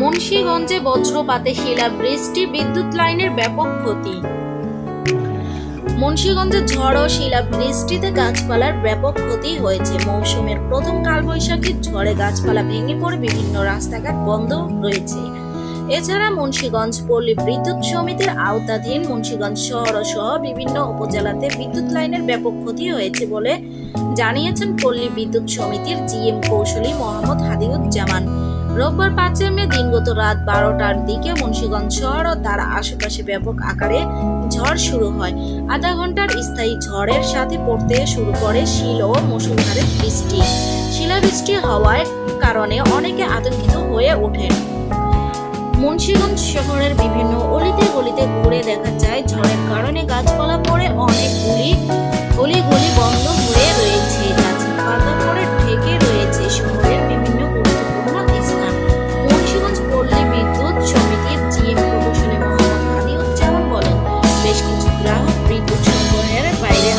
মুন্সীগঞ্জে বজ্রপাতে শিলা বৃষ্টি বিদ্যুৎ লাইনের ব্যাপক ক্ষতি। মুন্সীগঞ্জে ঝড় ও শিলা বৃষ্টিতে গাছপালার ব্যাপক ক্ষতি হয়েছে। মৌসুমের প্রথম কালবৈশাখীর ঝড়ে গাছপালা ভেঙে পড়ে বিভিন্ন রাস্তাঘাট বন্ধ রয়েছে। এছাড়া মুন্সীগঞ্জ পল্লী বিদ্যুৎ সমিতির আওতাধীন মুন্সীগঞ্জ শহর সহ বিভিন্ন উপজেলাতে বিদ্যুৎ লাইনের ব্যাপক ক্ষতি হয়েছে বলে জানিয়েছেন পল্লী বিদ্যুৎ সমিতির জিএম কৌশলী মোহাম্মদ হাদিউজ্জামান। রোববার পাঁচই মে দিনগত রাত বারোটার দিকে মুন্সীগঞ্জ শহর ও তার আশেপাশে ব্যাপক আকারে ঝড় শুরু হয়। আধা ঘণ্টার স্থায়ী ঝড়ের সাথে পড়তে শুরু করে শিল ও মুসুলধারে বৃষ্টি। শিলাবৃষ্টি হওয়ার কারণে অনেকে আতঙ্কিত হয়ে ওঠেন। মুন্সীগঞ্জ শহরের বিভিন্ন অলিতে গলিতে ঘুরে দেখা যায় ঝড়ের কারণে উৎসব বাইরে